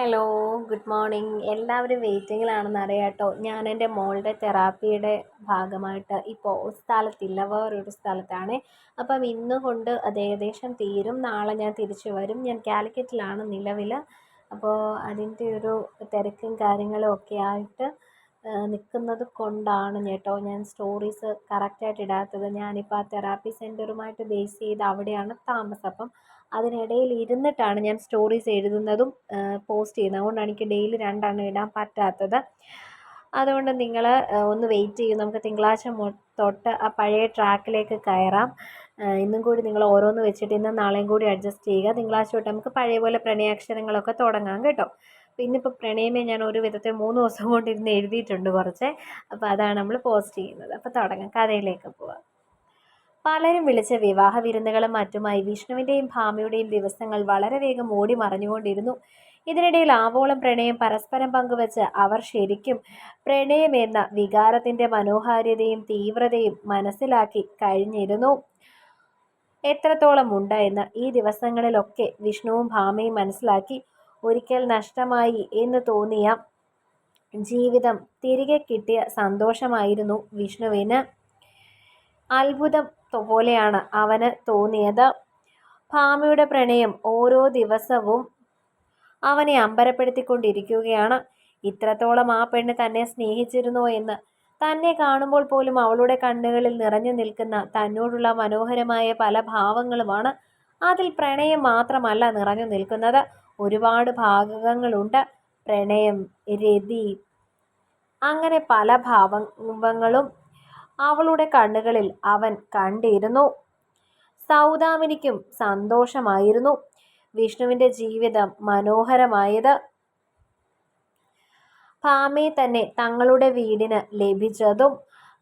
Hello good morning എല്ലാവരും വെയിറ്റിങ്ങിലാണെന്ന് അറിയാം കേട്ടോ. ഞാൻ എന്റെ മോളുടെ തെറാപ്പിയുടെ ഭാഗമായിട്ട് ഇപ്പോൾ ഒരു സ്ഥലത്തില്ല വേറൊരു സ്ഥലത്താണ്. അപ്പം ഇന്ന് കൊണ്ട് അത് ഏകദേശം തീരും. നാളെ ഞാൻ തിരിച്ചു വരും. ഞാൻ കാലിക്കറ്റിലാണ് നിലവിൽ അപ്പോൾ അതിന്റെ ഒരു തിരക്കും കാര്യങ്ങളും ഒക്കെ ആയിട്ട് നിൽക്കുന്നത് കൊണ്ടാണ് കേട്ടോ ഞാൻ സ്റ്റോറീസ് കറക്റ്റായിട്ട് ഇടാത്തത്. ഞാനിപ്പോൾ ആ തെറാപ്പി സെന്ററുമായിട്ട് ബേസ് ചെയ്ത് അവിടെയാണ് താമസം. അപ്പം അതിനിടയിൽ ഇരുന്നിട്ടാണ് ഞാൻ സ്റ്റോറീസ് എഴുതുന്നതും പോസ്റ്റ് ചെയ്യുന്നത്. അതുകൊണ്ടാണ് എനിക്ക് ഡെയിലി രണ്ടെണ്ണം ഇടാൻ പറ്റാത്തത്. അതുകൊണ്ട് നിങ്ങൾ ഒന്ന് വെയിറ്റ് ചെയ്യും. നമുക്ക് തിങ്കളാഴ്ച തൊട്ട് ആ പഴയ ട്രാക്കിലേക്ക് കയറാം. ഇന്നും കൂടി നിങ്ങൾ ഓരോന്ന് വെച്ചിട്ട് ഇന്നും നാളെയും കൂടി അഡ്ജസ്റ്റ് ചെയ്യുക. തിങ്കളാഴ്ച തൊട്ട് നമുക്ക് പഴയ പോലെ പ്രണയാക്ഷരങ്ങളൊക്കെ തുടങ്ങാം കേട്ടോ. അപ്പോൾ ഇന്നിപ്പോൾ പ്രണയമേ ഞാൻ ഒരു വിധത്തിൽ മൂന്ന് ദിവസം കൊണ്ടിരുന്ന് എഴുതിയിട്ടുണ്ട് കുറച്ച്. അപ്പോൾ അതാണ് നമ്മൾ പോസ്റ്റ് ചെയ്യുന്നത്. അപ്പോൾ തുടങ്ങാം. കഥയിലേക്ക് പോവാം. പലരും വിളിച്ച വിവാഹ വിരുന്നുകളും മറ്റുമായി വിഷ്ണുവിന്റെയും ഭാമയുടെയും ദിവസങ്ങൾ വളരെ വേഗം ഓടി മറഞ്ഞുകൊണ്ടിരുന്നു. ഇതിനിടയിൽ ആവോളം പ്രണയം പരസ്പരം പങ്കുവച്ച് അവർ ശരിക്കും പ്രണയമെന്ന വികാരത്തിന്റെ മനോഹാരിതയും തീവ്രതയും മനസ്സിലാക്കി കഴിഞ്ഞിരുന്നു. എത്രത്തോളം ഉണ്ട് എന്ന് ഈ ദിവസങ്ങളിലൊക്കെ വിഷ്ണുവും ഭാമയും മനസ്സിലാക്കി ഒരിക്കൽ നഷ്ടമായി എന്ന് തോന്നിയ ജീവിതം തിരികെ കിട്ടിയ സന്തോഷമായിരുന്നു വിഷ്ണുവിന്. അത്ഭുതം പോലെയാണ് അവന് തോന്നിയത്. ഭാമയുടെ പ്രണയം ഓരോ ദിവസവും അവനെ അമ്പരപ്പെടുത്തിക്കൊണ്ടിരിക്കുകയാണ്. ഇത്രത്തോളം ആ പെണ്ണ് തന്നെ സ്നേഹിച്ചിരുന്നോ എന്ന് തന്നെ കാണുമ്പോൾ പോലും അവളുടെ കണ്ണുകളിൽ നിറഞ്ഞു നിൽക്കുന്ന തന്നോടുള്ള മനോഹരമായ പല ഭാവങ്ങളുമാണ് അതിൽ പ്രണയം മാത്രമല്ല നിറഞ്ഞു നിൽക്കുന്നത്. ഒരുപാട് ഭാഗങ്ങളുണ്ട്. പ്രണയം രതി അങ്ങനെ പല ഭാവങ്ങളും അവളുടെ കണ്ണുകളിൽ അവൻ കണ്ടിരുന്നു. സൗദാമിനിക്കും സന്തോഷമായിരുന്നു. വിഷ്ണുവിന്റെ ജീവിതം മനോഹരമായത്. ഭാമി തന്നെ തങ്ങളുടെ വീടിന് ലഭിച്ചതും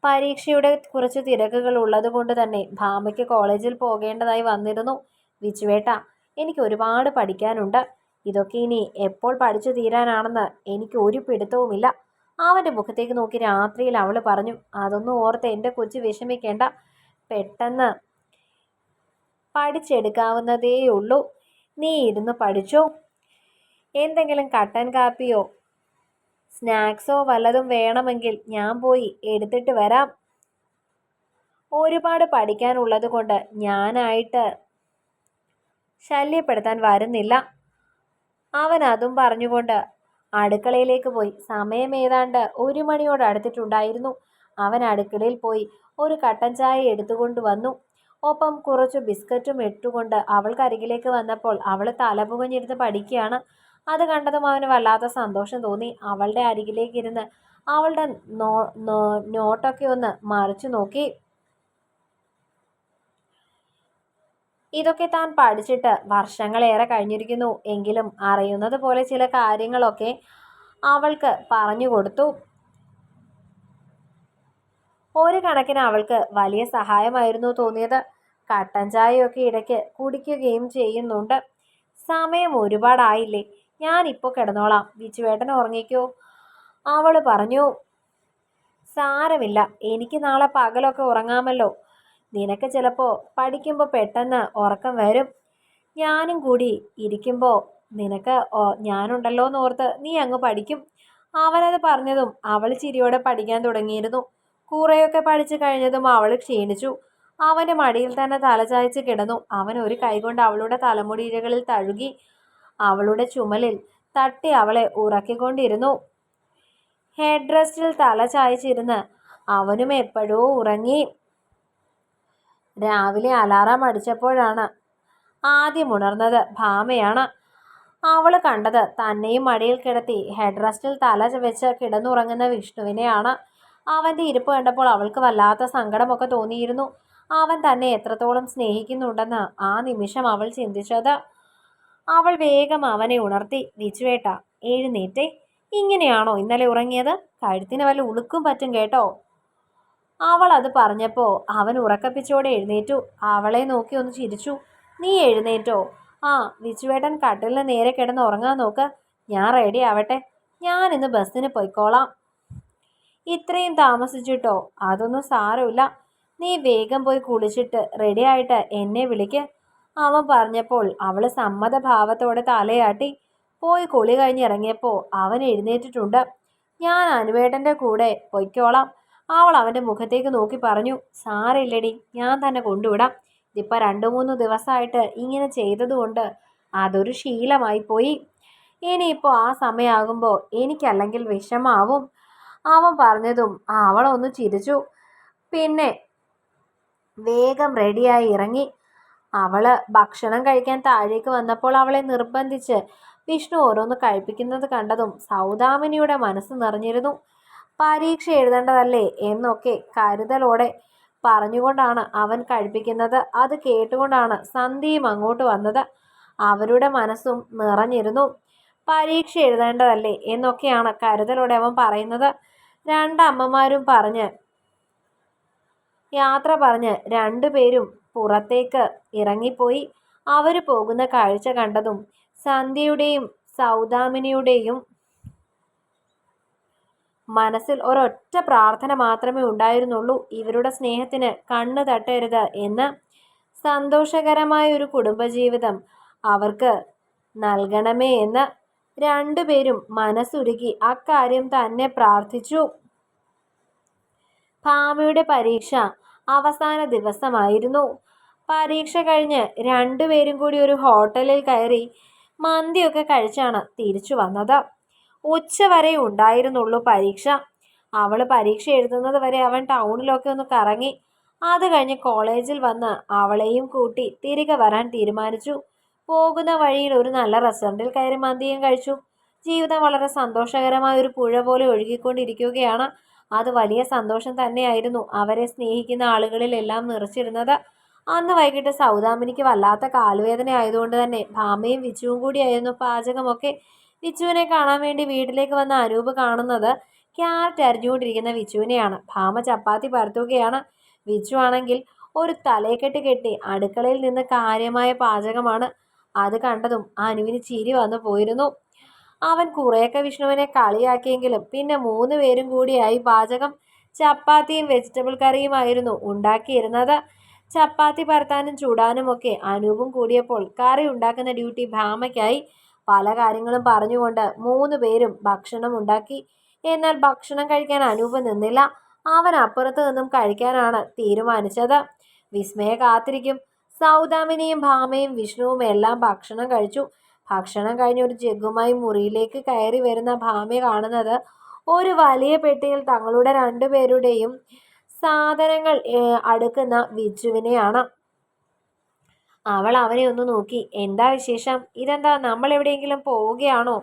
പരീക്ഷയുടെ കുറച്ച് തിരക്കുകൾ ഉള്ളതുകൊണ്ട് തന്നെ ഭാമയ്ക്ക് കോളേജിൽ പോകേണ്ടതായി വന്നിരുന്നു. വിച്ചുവേട്ട എനിക്ക് ഒരുപാട് പഠിക്കാനുണ്ട്. ഇതൊക്കെ ഇനി എപ്പോൾ പഠിച്ചു തീരാനാണെന്ന് എനിക്ക് ഒരു പിടുത്തവുമില്ല. അവന്റെ മുഖത്തേക്ക് നോക്കി രാത്രിയിൽ അവൾ പറഞ്ഞു അതൊന്നും ഓർത്ത് എന്റെ കൊച്ചു വിഷമിക്കേണ്ട. പെട്ടെന്ന് പഠിച്ചെടുക്കാവുന്നതേ ഉള്ളൂ. നീ ഇരുന്ന് പഠിച്ചോ? എന്തെങ്കിലും കട്ടൻ കാപ്പിയോ സ്നാക്സോ വല്ലതും വേണമെങ്കിൽ ഞാൻ പോയി എടുത്തിട്ട് വരാം. ഒരുപാട് പഠിക്കാനുള്ളത് കൊണ്ട് ഞാനായിട്ട് ശല്യപ്പെടുത്താൻ വരുന്നില്ല. അവൻ അതും പറഞ്ഞുകൊണ്ട് അടുക്കളയിലേക്ക് പോയി. സമയം ഏതാണ്ട് ഒരു മണിയോട് അടുത്തിട്ടുണ്ടായിരുന്നു. അവൻ അടുക്കളയിൽ പോയി ഒരു കട്ടൻ ചായ എടുത്തുകൊണ്ട് വന്നു. ഒപ്പം കുറച്ച് ബിസ്ക്കറ്റും ഇട്ടുകൊണ്ട് അവൾക്ക് അരികിലേക്ക് വന്നപ്പോൾ അവൾ തലപുകഞ്ഞിരുന്ന് പഠിക്കുകയാണ്. അത് കണ്ടതും അവന് വല്ലാത്ത സന്തോഷം തോന്നി. അവളുടെ അരികിലേക്ക് ഇരുന്ന് അവളുടെ നോട്ടൊക്കെ ഒന്ന് മറിച്ചു നോക്കി. ഇതൊക്കെ താൻ പഠിച്ചിട്ട് വർഷങ്ങളേറെ കഴിഞ്ഞിരിക്കുന്നു. എങ്കിലും അറിയുന്നത് പോലെ ചില കാര്യങ്ങളൊക്കെ അവൾക്ക് പറഞ്ഞു കൊടുത്തു. ഒരു കണക്കിന് അവൾക്ക് വലിയ സഹായമായിരുന്നു തോന്നിയത്. കട്ടൻ ചായയൊക്കെ ഇടയ്ക്ക് കുടിക്കുകയും ചെയ്യുന്നുണ്ട്. സമയം ഒരുപാടായില്ലേ. ഞാൻ ഇപ്പോൾ കിടന്നോളാം. വിച്ചുവേട്ടൻ ഉറങ്ങിക്കോ. അവൾ പറഞ്ഞു സാരമില്ല. എനിക്ക് നാളെ പകലൊക്കെ ഉറങ്ങാമല്ലോ. നിനക്ക് ചിലപ്പോൾ പഠിക്കുമ്പോൾ പെട്ടെന്ന് ഉറക്കം വരും. ഞാനും കൂടി ഇരിക്കുമ്പോൾ നിനക്ക് ഞാനുണ്ടല്ലോ എന്നോർത്ത് നീ അങ്ങ് പഠിക്കും. അവനത് പറഞ്ഞതും അവൾ ചിരിയോടെ പഠിക്കാൻ തുടങ്ങിയിരുന്നു. കുറേയൊക്കെ പഠിച്ചു കഴിഞ്ഞതും അവൾ ക്ഷീണിച്ചു. അവന്റെ മടിയിൽ തന്നെ തലചായ്ച്ച് കിടന്നു. അവൻ ഒരു കൈകൊണ്ട് അവളുടെ തലമുടിയിഴകളിൽ തഴുകി അവളുടെ ചുമലിൽ തട്ടി അവളെ ഉറക്കിക്കൊണ്ടിരുന്നു. ഹെഡ് റെസ്റ്റിൽ തല ചായച്ചിരുന്ന് അവനും എപ്പോഴോ ഉറങ്ങി. രാവിലെ അലാറാം അടിച്ചപ്പോഴാണ് ആദ്യം ഉണർന്നത് ഭാമയാണ്. അവൾ കണ്ടത് തന്നെയും മടിയിൽ കിടത്തി ഹെഡ് റെസ്റ്റിൽ തല വെച്ച് കിടന്നുറങ്ങുന്ന വിഷ്ണുവിനെയാണ്. അവന്റെ ഇരിപ്പ് കണ്ടപ്പോൾ അവൾക്ക് വല്ലാത്ത സങ്കടമൊക്കെ തോന്നിയിരുന്നു. അവൻ തന്നെ എത്രത്തോളം സ്നേഹിക്കുന്നുണ്ടെന്ന് ആ നിമിഷം അവൾ ചിന്തിച്ചത്. അവൾ വേഗം അവനെ ഉണർത്തി വിച്ചുവേട്ട എഴുന്നേറ്റേ. ഇങ്ങനെയാണോ ഇന്നലെ ഉറങ്ങിയത്? കഴുത്തിന് വല്ല ഉളുക്കും പറ്റും കേട്ടോ. അവൾ അത് പറഞ്ഞപ്പോൾ അവൻ ഉറക്കപ്പിച്ചോടെ എഴുന്നേറ്റു. അവളെ നോക്കി ഒന്ന് ചിരിച്ചു. നീ എഴുന്നേറ്റോ? ആ വിച്ചുവേട്ടൻ കട്ടിലിന് നേരെ കിടന്ന് ഉറങ്ങാൻ നോക്ക്. ഞാൻ റെഡി ആവട്ടെ. ഞാൻ ഇന്ന് ബസ്സിന് പോയിക്കോളാം. ഇത്രയും താമസിച്ചിട്ടോ? അതൊന്നും സാരമില്ല. നീ വേഗം പോയി കുളിച്ചിട്ട് റെഡി ആയിട്ട് എന്നെ വിളിക്ക്. അവൻ പറഞ്ഞപ്പോൾ അവൾ സമ്മതഭാവത്തോടെ തലയാട്ടി. പോയി കുളി കഴിഞ്ഞിറങ്ങിയപ്പോൾ അവൻ എഴുന്നേറ്റിട്ടുണ്ട്. ഞാൻ അനുവേട്ടന്റെ കൂടെ പൊയ്ക്കോളാം. അവൾ അവന്റെ മുഖത്തേക്ക് നോക്കി പറഞ്ഞു സാറില്ലടി ഞാൻ തന്നെ കൊണ്ടുവിടാം. ഇതിപ്പോൾ രണ്ട് മൂന്ന് ദിവസമായിട്ട് ഇങ്ങനെ ചെയ്തതുകൊണ്ട് അതൊരു ശീലമായി പോയി ഇനിയിപ്പോൾ ആ സമയമാകുമ്പോൾ എനിക്കല്ലെങ്കിൽ വിഷമാവും. അവൻ പറഞ്ഞതും അവളൊന്ന് ചിരിച്ചു. പിന്നെ വേഗം റെഡിയായി ഇറങ്ങി. അവൾ ഭക്ഷണം കഴിക്കാൻ താഴേക്ക് വന്നപ്പോൾ അവളെ നിർബന്ധിച്ച് വിഷ്ണു ഓരോന്ന് കഴിപ്പിക്കുന്നത് കണ്ടതും സൗദാമിനിയുടെ മനസ്സ് നിറഞ്ഞിരുന്നു. പരീക്ഷ എഴുതേണ്ടതല്ലേ എന്നൊക്കെ കരുതലോടെ പറഞ്ഞുകൊണ്ടാണ് അവൻ കഴിപ്പിക്കുന്നത്. അത് കേട്ടുകൊണ്ടാണ് സന്ധ്യയും അങ്ങോട്ട് വന്നത്. അവരുടെ മനസ്സും നിറഞ്ഞിരുന്നു. പരീക്ഷ എഴുതേണ്ടതല്ലേ എന്നൊക്കെയാണ് കരുതലോടെ അവൻ പറയുന്നത്. രണ്ടമ്മമാരും പറഞ്ഞ് യാത്ര പറഞ്ഞ് രണ്ടുപേരും പുറത്തേക്ക് ഇറങ്ങിപ്പോയി. അവർ പോകുന്ന കാഴ്ച കണ്ടതും സന്ധ്യയുടെയും സൗദാമിനിയുടെയും മനസ്സിൽ ഒരൊറ്റ പ്രാർത്ഥന മാത്രമേ ഉണ്ടായിരുന്നുള്ളൂ. ഇവരുടെ സ്നേഹത്തിന് കണ്ണു തട്ടരുത് എന്ന് സന്തോഷകരമായ ഒരു കുടുംബജീവിതം അവർക്ക് നൽകണമേ എന്ന് രണ്ടുപേരും മനസ്സുരുക്കി അക്കാര്യം തന്നെ പ്രാർത്ഥിച്ചു. ഭാമയുടെ പരീക്ഷ അവസാന ദിവസമായിരുന്നു. പരീക്ഷ കഴിഞ്ഞ് രണ്ടുപേരും കൂടി ഒരു ഹോട്ടലിൽ കയറി മന്തിയൊക്കെ കഴിച്ചാണ് തിരിച്ചു വന്നത്. ഉച്ചവരെ ഉണ്ടായിരുന്നുള്ളൂ പരീക്ഷ. അവൾ പരീക്ഷ എഴുതുന്നത് വരെ അവൻ ടൗണിലൊക്കെ ഒന്ന് കറങ്ങി. അത് കഴിഞ്ഞ് കോളേജിൽ വന്ന് അവളെയും കൂട്ടി തിരികെ വരാൻ തീരുമാനിച്ചു. പോകുന്ന വഴിയിൽ ഒരു നല്ല റെസ്റ്റോറന്റിൽ കയറി മന്തിയും കഴിച്ചു. ജീവിതം വളരെ സന്തോഷകരമായ ഒരു പുഴ പോലെ ഒഴുകിക്കൊണ്ടിരിക്കുകയാണ്. അത് വലിയ സന്തോഷം തന്നെയായിരുന്നു അവരെ സ്നേഹിക്കുന്ന ആളുകളിലെല്ലാം നിറച്ചിരുന്നത്. അന്ന് വൈകിട്ട് സൗദാമിനിക്ക് വല്ലാത്ത കാലുവേദന ആയതുകൊണ്ട് തന്നെ ഭാമയും വിച്ചുവും കൂടിയായിരുന്നു പാചകമൊക്കെ. വിച്ചുവിനെ കാണാൻ വേണ്ടി വീട്ടിലേക്ക് വന്ന അനൂപ് കാണുന്നത് ക്യാരറ്റ് അരിഞ്ഞുകൊണ്ടിരിക്കുന്ന വിച്ചുവിനെയാണ്. ഭാമ ചപ്പാത്തി പരത്തുകയാണ്. വിച്ചു ആണെങ്കിൽ ഒരു തലയെക്കെട്ട് കെട്ടി അടുക്കളയിൽ നിന്ന് കാര്യമായ പാചകമാണ് അത് കണ്ടതും അനുവിന് ചിരി വന്നു പോയിരുന്നു. അവൻ കുറേയൊക്കെ വിഷ്ണുവിനെ കളിയാക്കിയെങ്കിലും പിന്നെ മൂന്ന് പേരും കൂടിയായി പാചകം. ചപ്പാത്തിയും വെജിറ്റബിൾ കറിയുമായിരുന്നു ഉണ്ടാക്കിയിരുന്നത്. ചപ്പാത്തി പരത്താനും ചൂടാനുമൊക്കെ അനൂപും കൂടിയപ്പോൾ കറി ഉണ്ടാക്കുന്ന ഡ്യൂട്ടി ഭാമയ്ക്കായി പല കാര്യങ്ങളും പറഞ്ഞുകൊണ്ട് മൂന്ന് പേരും ഭക്ഷണം ഉണ്ടാക്കി. എന്നാൽ ഭക്ഷണം കഴിക്കാൻ അനൂപ് നിന്നില്ല. അവൻ അപ്പുറത്ത് നിന്നും കഴിക്കാനാണ് തീരുമാനിച്ചത്. വിസ്മയ കാത്തിരിക്കും. സൗദാമിനിയും ഭാമയും വിഷ്ണുവും എല്ലാം ഭക്ഷണം കഴിച്ചു. ഭക്ഷണം കഴിഞ്ഞ് ഒരു ജഗ്ഗുമായി മുറിയിലേക്ക് കയറി വരുന്ന ഭാമയെ കാണുന്നത് ഒരു വലിയ പെട്ടിയിൽ തങ്ങളുടെ രണ്ടുപേരുടെയും സാധനങ്ങൾ അടുക്കുന്ന വിജുവിനെയാണ് അവൾ അവനെ ഒന്ന് നോക്കി. എന്താ വിശേഷം? ഇതെന്താ? നമ്മൾ എവിടെയെങ്കിലും പോവുകയാണോ?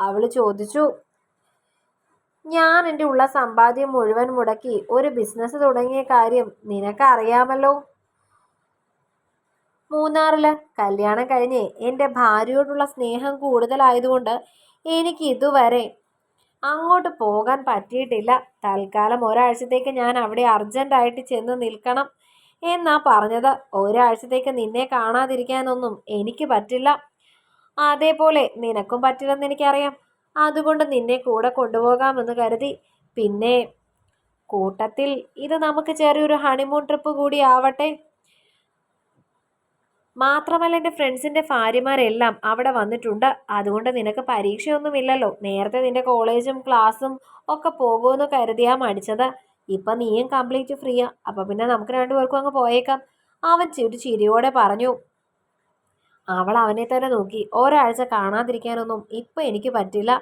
അവൾ ചോദിച്ചു. ഞാൻ എന്റെ ഉള്ള സമ്പാദ്യം മുഴുവൻ മുടക്കി ഒരു ബിസിനസ് തുടങ്ങിയ കാര്യം നിനക്കറിയാമല്ലോ? മൂന്നാറിൽ കല്യാണം കഴിഞ്ഞ് എന്റെ ഭാര്യയോടുള്ള സ്നേഹം കൂടുതലായതുകൊണ്ട് എനിക്ക് ഇതുവരെ അങ്ങോട്ട് പോകാൻ പറ്റിയിട്ടില്ല. തൽക്കാലം ഒരാഴ്ചത്തേക്ക് ഞാൻ അവിടെ അർജന്റായിട്ട് ചെന്ന് നിൽക്കണം. എന്നാ പറഞ്ഞത്? ഒരാഴ്ചത്തേക്ക് നിന്നെ കാണാതിരിക്കാനൊന്നും എനിക്ക് പറ്റില്ല. അതേപോലെ നിനക്കും പറ്റില്ലെന്ന് എനിക്കറിയാം. അതുകൊണ്ട് നിന്നെ കൂടെ കൊണ്ടുപോകാമെന്ന് കരുതി. പിന്നെ കൂട്ടത്തിൽ ഇത് നമുക്ക് ചെറിയൊരു ഹണിമൂൺ ട്രിപ്പ് കൂടി ആവട്ടെ. മാത്രമല്ല എന്റെ ഫ്രണ്ട്സിന്റെ ഭാര്യമാരെല്ലാം അവിടെ വന്നിട്ടുണ്ട്. അതുകൊണ്ട് നിനക്ക് പരീക്ഷയൊന്നുമില്ലല്ലോ. നേരത്തെ നിന്റെ കോളേജും ക്ലാസ്സും ഒക്കെ പോകുമെന്ന് കരുതിയാ മടിച്ചത്. ഇപ്പം നീയും കംപ്ലീറ്റ് ഫ്രീയാ അപ്പം പിന്നെ നമുക്ക് രണ്ടുപേർക്കും അങ്ങ് പോയേക്കാം. അവൻ ഒരു ചിരിയോടെ പറഞ്ഞു. അവൾ അവനെ തന്നെ നോക്കി. ഒരാഴ്ച കാണാതിരിക്കാനൊന്നും ഇപ്പം എനിക്ക് പറ്റില്ല.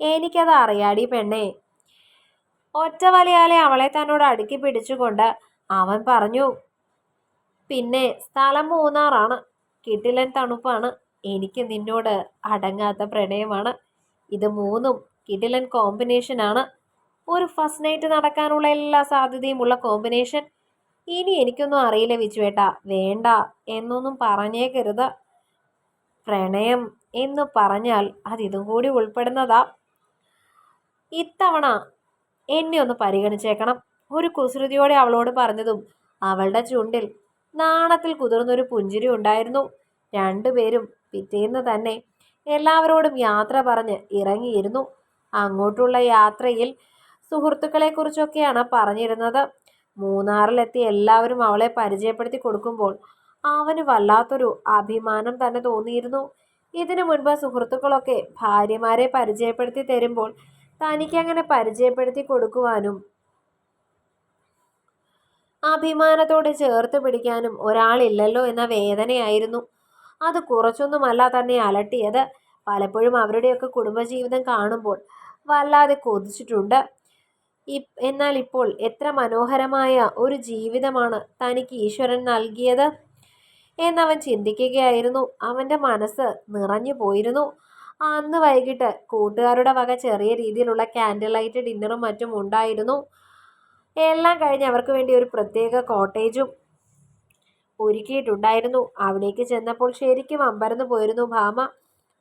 എനിക്കത് അറിയാടി പെണ്ണേ. ഒറ്റ വലിയാലെ അവളെ തന്നോട് അടുക്കി പിടിച്ചുകൊണ്ട് അവൻ പറഞ്ഞു പിന്നെ സ്ഥലം മൂന്നാറാണ്. കിട്ടിലൻ തണുപ്പാണ്. എനിക്ക് നിന്നോട് അടങ്ങാത്ത പ്രണയമാണ്. ഇത് മൂന്നും കിടിലൻ കോമ്പിനേഷനാണ് ഒരു ഫസ്റ്റ് നൈറ്റ് നടക്കാനുള്ള എല്ലാ സാധ്യതയും ഉള്ള കോമ്പിനേഷൻ ഇനി എനിക്കൊന്നും അറിയില്ല വിച്ചുവേട്ട വേണ്ട എന്നൊന്നും പറഞ്ഞേക്കരുത്. പ്രണയം എന്ന് പറഞ്ഞാൽ അതിതും കൂടി ഉൾപ്പെടുന്നതാ. ഇത്തവണ എന്നെ ഒന്ന് പരിഗണിച്ചേക്കണം. ഒരു കുസൃതിയോടെ അവളോട് പറഞ്ഞതും അവളുടെ ചുണ്ടിൽ നാണത്തിൽ കുതിർന്നൊരു പുഞ്ചിരി ഉണ്ടായിരുന്നു. രണ്ടുപേരും പിറ്റേന്ന് തന്നെ എല്ലാവരോടും യാത്ര പറഞ്ഞ് ഇറങ്ങിയിരുന്നു. അങ്ങോട്ടുള്ള യാത്രയിൽ സുഹൃത്തുക്കളെക്കുറിച്ചൊക്കെയാണ് പറഞ്ഞിരുന്നത്. മൂന്നാറിലെത്തി എല്ലാവരും അവളെ പരിചയപ്പെടുത്തി കൊടുക്കുമ്പോൾ അവന് വല്ലാത്തൊരു അഭിമാനം തന്നെ തോന്നിയിരുന്നു. ഇതിനു മുൻപ് സുഹൃത്തുക്കളൊക്കെ ഭാര്യമാരെ പരിചയപ്പെടുത്തി തരുമ്പോൾ തനിക്ക് അങ്ങനെ പരിചയപ്പെടുത്തി കൊടുക്കുവാനും അഭിമാനത്തോട് ചേർത്ത് പിടിക്കാനും ഒരാളില്ലല്ലോ എന്ന വേദനയായിരുന്നു. അത് കുറച്ചൊന്നുമല്ല തന്നെ അലട്ടിയത്. പലപ്പോഴും അവരുടെയൊക്കെ കുടുംബജീവിതം കാണുമ്പോൾ വല്ലാതെ കൊതിച്ചിട്ടുണ്ട്. എന്നാൽ ഇപ്പോൾ എത്ര മനോഹരമായ ഒരു ജീവിതമാണ് തനിക്ക് ഈശ്വരൻ നൽകിയത് എന്നവൻ ചിന്തിക്കുകയായിരുന്നു. അവന്റെ മനസ്സ് നിറഞ്ഞു പോയിരുന്നു. അന്ന് വൈകിട്ട് കൂട്ടുകാരുടെ വക ചെറിയ രീതിയിലുള്ള ക്യാൻഡിൽ ലൈറ്റ് ഡിന്നറും മറ്റും ഉണ്ടായിരുന്നു. എല്ലാം കഴിഞ്ഞ് അവർക്ക് വേണ്ടി ഒരു പ്രത്യേക കോട്ടേജും ഒരുക്കിയിട്ടുണ്ടായിരുന്നു. അവിടേക്ക് ചെന്നപ്പോൾ ശരിക്കും അമ്പരന്ന് പോയിരുന്നു ഭാമ.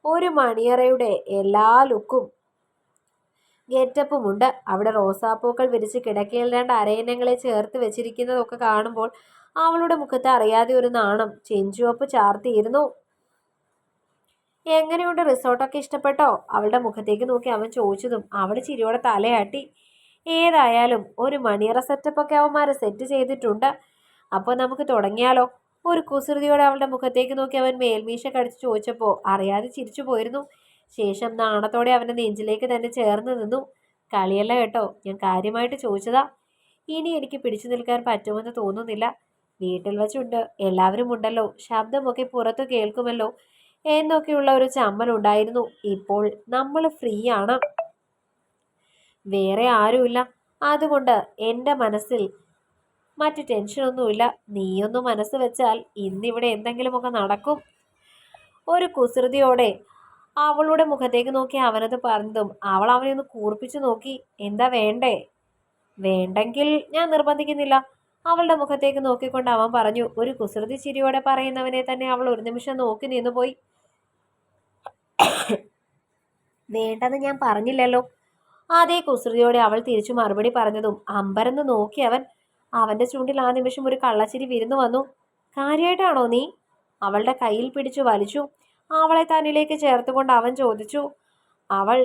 ഒരു മണിയറയുടെ എല്ലാ ലുക്കും ഗെറ്റപ്പുമുണ്ട്. അവിടെ റോസാപ്പൂക്കൾ വിരിച്ച് കിടക്കയിൽ രണ്ട് അരയന്നങ്ങളെ ചേർത്ത് വെച്ചിരിക്കുന്നതൊക്കെ കാണുമ്പോൾ അവളുടെ മുഖത്ത് അറിയാതെ ഒരു നാണം ചെഞ്ചുവപ്പ് ചാർത്തിയിരുന്നു. എങ്ങനെയുണ്ട് റിസോർട്ടൊക്കെ ഇഷ്ടപ്പെട്ടോ? അവളുടെ മുഖത്തേക്ക് നോക്കി അവൻ ചോദിച്ചതും അവൾ ചിരിയോടെ തലയാട്ടി. ഏതായാലും ഒരു മണിയറ സെറ്റപ്പൊക്കെ അവന്മാരെ സെറ്റ് ചെയ്തിട്ടുണ്ട്. അപ്പോൾ നമുക്ക് തുടങ്ങിയാലോ? ഒരു കുസൃതിയോടെ അവളുടെ മുഖത്തേക്ക് നോക്കി അവൻ മേൽമീശ കടിച്ച് ചോദിച്ചപ്പോൾ അറിയാതെ ചിരിച്ചു പോയിരുന്നു ശേഷം നാണത്തോടെ അവന്റെ നെഞ്ചിലേക്ക് തന്നെ ചേർന്ന് നിന്നു. കളിയല്ല കേട്ടോ ഞാൻ കാര്യമായിട്ട് ചോദിച്ചതാ. ഇനി എനിക്ക് പിടിച്ചു നിൽക്കാൻ പറ്റുമെന്ന് തോന്നുന്നില്ല. വീട്ടിൽ വച്ചുണ്ട് എല്ലാവരും ഉണ്ടല്ലോ ശബ്ദമൊക്കെ പുറത്തു കേൾക്കുമല്ലോ എന്നൊക്കെയുള്ള ഒരു ചമ്മൽ ഉണ്ടായിരുന്നു. ഇപ്പോൾ നമ്മൾ ഫ്രീ ആണ്. വേറെ ആരുമില്ല. അതുകൊണ്ട് എന്റെ മനസ്സിൽ മറ്റു ടെൻഷനൊന്നുമില്ല നീയൊന്ന് മനസ്സ് വെച്ചാൽ ഇന്നിവിടെ എന്തെങ്കിലുമൊക്കെ നടക്കും. ഒരു കുസൃതിയോടെ അവളുടെ മുഖത്തേക്ക് നോക്കി അവനത് പറഞ്ഞതും അവൾ അവനെ ഒന്ന് കൂർപ്പിച്ചു നോക്കി എന്താ വേണ്ടേ? വേണ്ടെങ്കിൽ ഞാൻ നിർബന്ധിക്കുന്നില്ല. അവളുടെ മുഖത്തേക്ക് നോക്കിക്കൊണ്ട് അവൻ പറഞ്ഞു ഒരു കുസൃതി ചിരിയോടെ പറയുന്നവനെ തന്നെ അവൾ ഒരു നിമിഷം നോക്കി നിന്നുപോയി വേണ്ടെന്ന് ഞാൻ പറഞ്ഞില്ലല്ലോ. അതേ കുസൃതിയോടെ അവൾ തിരിച്ചു മറുപടി പറഞ്ഞതും അമ്പരന്ന് നോക്കി അവൻ അവന്റെ ചൂണ്ടിൽ ആ നിമിഷം ഒരു കള്ളച്ചിരി വിരുന്നു വന്നു. കാര്യമായിട്ടാണോ നീ? അവളുടെ കയ്യിൽ പിടിച്ചു വലിച്ചു. അവളെ തന്നിലേക്ക് ചേർത്തുകൊണ്ട് അവൻ ചോദിച്ചു അവൾ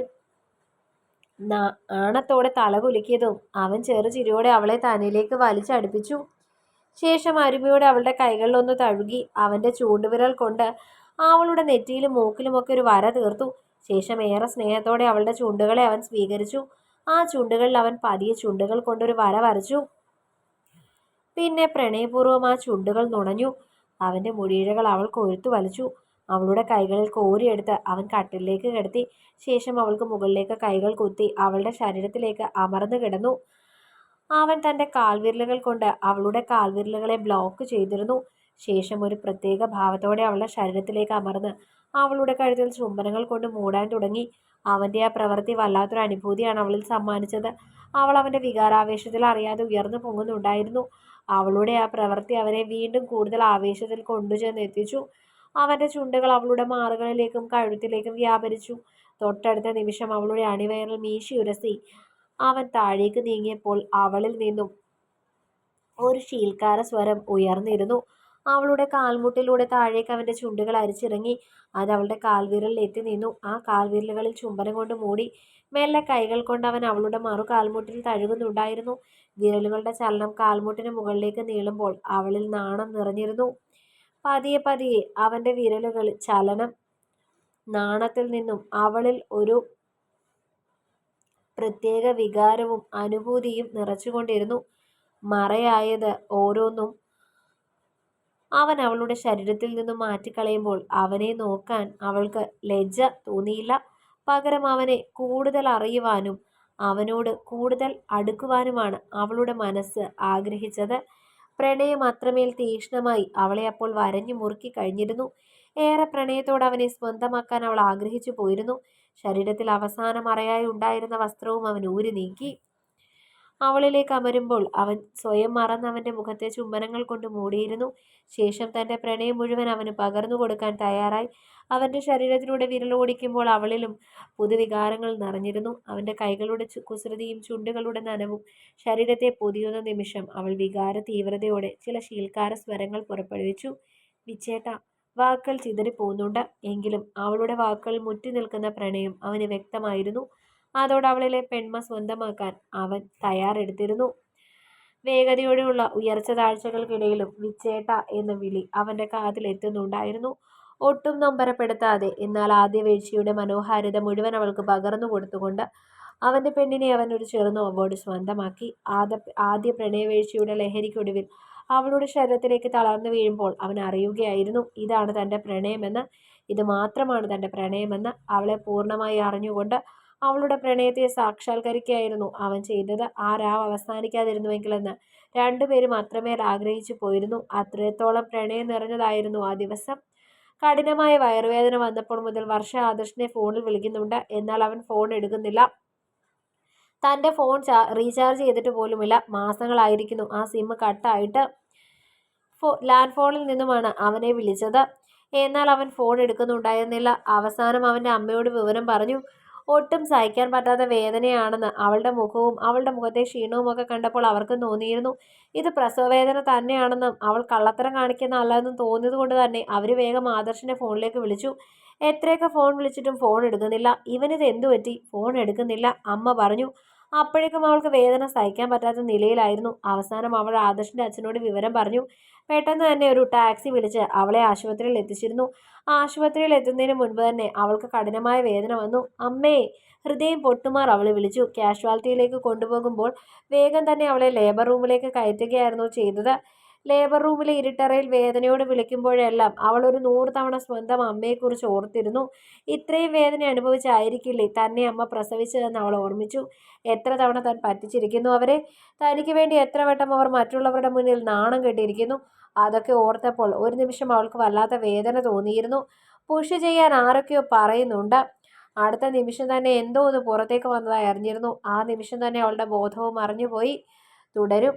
ആണത്തോടെ തലകുലുക്കിയതും അവൻ ചെറുചിരിയോടെ അവളെ തന്നിലേക്ക് വലിച്ചടുപ്പിച്ചു. ശേഷം അരുമയോടെ അവളുടെ കൈകളിലൊന്ന് തഴുകി അവന്റെ ചൂണ്ടുവിരൽ കൊണ്ട് അവളുടെ നെറ്റിയിലും മൂക്കിലുമൊക്കെ ഒരു വര തീർത്തു. ശേഷം ഏറെ സ്നേഹത്തോടെ അവളുടെ ചുണ്ടുകളെ അവൻ സ്വീകരിച്ചു. ആ ചുണ്ടുകളിൽ അവൻ പതിയെ ചുണ്ടുകൾ കൊണ്ടൊരു വര വരച്ചു. പിന്നെ പ്രണയപൂർവം ആ ചുണ്ടുകൾ നുണഞ്ഞു. അവന്റെ മുടിയിഴകൾ അവൾ കൊഴുത്തു വലിച്ചു. അവളുടെ കൈകളിൽ കോരിയെടുത്ത് അവൻ കട്ടിലേക്ക് കിടത്തി. ശേഷം അവൾക്ക് മുകളിലേക്ക് കൈകൾ കുത്തി അവളുടെ ശരീരത്തിലേക്ക് അമർന്നു കിടന്നു. അവൻ തന്റെ കാൽവിരലുകൾ കൊണ്ട് അവളുടെ കാൽവിരലുകളെ ബ്ലോക്ക് ചെയ്തിരുന്നു. ശേഷം ഒരു പ്രത്യേക ഭാവത്തോടെ അവളുടെ ശരീരത്തിലേക്ക് അമർന്ന് അവളുടെ കഴുത്തിൽ ചുംബനങ്ങൾ കൊണ്ട് മൂടാൻ തുടങ്ങി. അവന്റെ ആ പ്രവൃത്തി വല്ലാത്തൊരു അനുഭൂതിയാണ് അവളിൽ സമ്മാനിച്ചത്. അവൾ അവന്റെ വികാരാവേശത്തിൽ അറിയാതെ ഉയർന്നു പൊങ്ങുന്നുണ്ടായിരുന്നു. അവളുടെ ആ പ്രവൃത്തി അവനെ വീണ്ടും കൂടുതൽ ആവേശത്തിൽ കൊണ്ടുചെന്ന് എത്തിച്ചു അവന്റെ ചുണ്ടുകൾ അവളുടെ മാറുകളിലേക്കും കഴുത്തിലേക്കും വ്യാപരിച്ചു. തൊട്ടടുത്ത നിമിഷം അവളുടെ അണിവയറിൽ മീശി ഉരസി. അവൻ താഴേക്ക് നീങ്ങിയപ്പോൾ അവളിൽ നിന്നും ഒരു ശീൽക്കാര സ്വരം ഉയർന്നിരുന്നു. അവളുടെ കാൽമുട്ടിലൂടെ താഴേക്ക് അവന്റെ ചുണ്ടുകൾ അരിച്ചിറങ്ങി. അത് അവളുടെ കാൽവിരലിൽ എത്തി നിന്നു. ആ കാൽവിരലുകളിൽ ചുംബനം കൊണ്ട് മൂടി മെല്ലെ കൈകൾ കൊണ്ട് അവൻ അവളുടെ മറു കാൽമുട്ടിൽ തഴുകുന്നുണ്ടായിരുന്നു. വിരലുകളുടെ ചലനം കാൽമുട്ടിന് മുകളിലേക്ക് നീളുമ്പോൾ അവളിൽ നാണം നിറഞ്ഞിരുന്നു. പതിയെ പതിയെ അവന്റെ വിരലുകൾ ചലനം നാണത്തിൽ നിന്നും അവളിൽ ഒരു പ്രത്യേക വികാരവും അനുഭൂതിയും നിറച്ചുകൊണ്ടിരുന്നു. മറയായത് ഓരോന്നും അവൻ അവളുടെ ശരീരത്തിൽ നിന്നും മാറ്റിക്കളയുമ്പോൾ അവനെ നോക്കാൻ അവൾക്ക് ലജ്ജ തോന്നിയില്ല. പകരം അവനെ കൂടുതൽ അറിയുവാനും അവനോട് കൂടുതൽ അടുക്കുവാനുമാണ് അവളുടെ മനസ്സ് ആഗ്രഹിച്ചത്. പ്രണയം അത്രമേൽ തീക്ഷ്ണമായി അവളെ അപ്പോൾ വരഞ്ഞു മുറുക്കി കഴിഞ്ഞിരുന്നു. ഏറെ പ്രണയത്തോട് അവനെ സ്വന്തമാക്കാൻ അവൾ ആഗ്രഹിച്ചു പോയിരുന്നു. ശരീരത്തിൽ അവസാനം അറയായി ഉണ്ടായിരുന്ന വസ്ത്രവും അവൻ ഊരി നീക്കി. അവളിലേക്ക് അമരുമ്പോൾ അവൻ സ്വയം മറന്ന് അവന്റെ മുഖത്തെ ചുംബനങ്ങൾ കൊണ്ട് മൂടിയിരുന്നു. ശേഷം തന്റെ പ്രണയം മുഴുവൻ അവന് പകർന്നു കൊടുക്കാൻ തയ്യാറായി. അവന്റെ ശരീരത്തിലൂടെ വിരലോടിക്കുമ്പോൾ അവളിലും പുതുവികാരങ്ങൾ നിറഞ്ഞിരുന്നു. അവന്റെ കൈകളുടെ കുസൃതിയും ചുണ്ടുകളുടെ നനവും ശരീരത്തെ പൊതിയുന്ന നിമിഷം അവൾ വികാര തീവ്രതയോടെ ചില ശീൽക്കാര സ്വരങ്ങൾ പുറപ്പെടുവിച്ചു. വിച്ചേട്ട വാക്കുകൾ ചിതറിപ്പോകുന്നുണ്ട്. എങ്കിലും അവളുടെ വാക്കുകൾ മുറ്റി നിൽക്കുന്ന പ്രണയം അവന് വ്യക്തമായിരുന്നു. അതോടെ അവളിലെ പെൺമ സ്വന്തമാക്കാൻ അവൻ തയ്യാറെടുത്തിരുന്നു. വേഗതയോടെയുള്ള ഉയർച്ച താഴ്ചകൾക്കിടയിലും വിച്ചേട്ട എന്ന വിളി അവന്റെ കാതിൽ എത്തുന്നുണ്ടായിരുന്നു. ഒട്ടും നൊമ്പരപ്പെടുത്താതെ എന്നാൽ ആദ്യ വീഴ്ചയുടെ മനോഹാരിത മുഴുവൻ അവൾക്ക് പകർന്നു കൊടുത്തുകൊണ്ട് അവന്റെ പെണ്ണിനെ അവൻ ഒരു ചെറുന്ന ചെറുനോവോട് സ്വന്തമാക്കി. ആദ്യ ആദ്യ പ്രണയവീഴ്ചയുടെ ലഹരിക്കൊടുവിൽ അവളുടെ ശരീരത്തിലേക്ക് തളർന്നു വീഴുമ്പോൾ അവൻ അറിയുകയായിരുന്നു ഇതാണ് തന്റെ പ്രണയമെന്ന്. ഇത് മാത്രമാണ് തന്റെ പ്രണയമെന്ന്. അവളെ പൂർണമായി അറിഞ്ഞുകൊണ്ട് അവളുടെ പ്രണയത്തെ സാക്ഷാത്കരിക്കുകയായിരുന്നു. അവൻ ചെയ്തത് ആ രാവ് അവസാനിക്കാതിരുന്നുവെങ്കിലെന്ന്. രണ്ടുപേരും അത്രമേൽ ആഗ്രഹിച്ചു പോയിരുന്നു. അത്രത്തോളം പ്രണയം നിറഞ്ഞതായിരുന്നു ആ ദിവസം. കഠിനമായ വയറുവേദന വന്നപ്പോൾ മുതൽ വർഷ ആദർശിനെ ഫോണിൽ വിളിക്കുന്നുണ്ട്. എന്നാൽ അവൻ ഫോൺ എടുക്കുന്നില്ല. തന്റെ ഫോൺ റീചാർജ് ചെയ്തിട്ട് പോലുമില്ല. മാസങ്ങളായിരിക്കുന്നു. ആ സിം കട്ടായിട്ട് ഫോ ലാൻഡ് ഫോണിൽ നിന്നുമാണ് അവനെ വിളിച്ചത്. എന്നാൽ അവൻ ഫോൺ എടുക്കുന്നുണ്ടായിരുന്നില്ല. അവസാനം അവന്റെ അമ്മയോട് വിവരം പറഞ്ഞു. ഒട്ടും സഹിക്കാൻ പറ്റാത്ത വേദനയാണെന്ന് അവളുടെ മുഖവും അവളുടെ മുഖത്തെ ക്ഷീണവും ഒക്കെ കണ്ടപ്പോൾ അവർക്ക് തോന്നിയിരുന്നു. ഇത് പ്രസവവേദന തന്നെയാണെന്നും അവൾ കള്ളത്തരം കാണിക്കുന്ന തോന്നിയത് കൊണ്ട് തന്നെ അവർ വേഗം ആദർശിനെ ഫോണിലേക്ക് വിളിച്ചു. എത്രയൊക്കെ ഫോൺ വിളിച്ചിട്ടും ഫോൺ എടുക്കുന്നില്ല. ഇവനിത് എന്തു പറ്റി? ഫോൺ എടുക്കുന്നില്ല. അമ്മ പറഞ്ഞു അപ്പോഴേക്കും അവൾക്ക് വേദന സഹിക്കാൻ പറ്റാത്ത നിലയിലായിരുന്നു. അവസാനം അവൾ ആദർശിന്റെ അച്ഛനോട് വിവരം പറഞ്ഞു. പെട്ടെന്ന് തന്നെ ഒരു ടാക്സി വിളിച്ച് അവളെ ആശുപത്രിയിൽ എത്തിച്ചിരുന്നു. ആശുപത്രിയിൽ എത്തുന്നതിന് മുൻപ് തന്നെ അവൾക്ക് കഠിനമായ വേദന വന്നു. അമ്മേ ഹൃദയം പൊട്ടുമാർ അവളെ വിളിച്ചു. കാഷ്വാലിറ്റിയിലേക്ക് കൊണ്ടുപോകുമ്പോൾ വേഗം തന്നെ അവളെ ലേബർ റൂമിലേക്ക് കയറ്റുകയായിരുന്നു ചെയ്തത്. ലേബർ റൂമിലെ ഇരുട്ടറയിൽ വേദനയോട് വിളിക്കുമ്പോഴെല്ലാം അവൾ ഒരു നൂറ് തവണ സ്വന്തം അമ്മയെക്കുറിച്ച് ഓർത്തിരുന്നു. ഇത്രയും വേദന അനുഭവിച്ചായിരിക്കില്ലേ തന്നെ അമ്മ പ്രസവിച്ചതെന്ന് അവൾ ഓർമ്മിച്ചു. എത്ര തവണ താൻ പറ്റിച്ചിരിക്കുന്നു അവരെ? തനിക്ക് വേണ്ടി എത്ര വട്ടം അവർ മറ്റുള്ളവരുടെ മുന്നിൽ നാണം കെട്ടിയിരിക്കുന്നു? അതൊക്കെ ഓർത്തപ്പോൾ ഒരു നിമിഷം അവൾക്ക് വല്ലാത്ത വേദന തോന്നിയിരുന്നു. പുഷ് ചെയ്യാൻ ആരൊക്കെയോ പറയുന്നുണ്ട്. അടുത്ത നിമിഷം തന്നെ എന്തോ ഒന്ന് പുറത്തേക്ക് വന്നതായി അറിഞ്ഞിരുന്നു. ആ നിമിഷം തന്നെ അവളുടെ ബോധവും അറിഞ്ഞുപോയി തുടരും.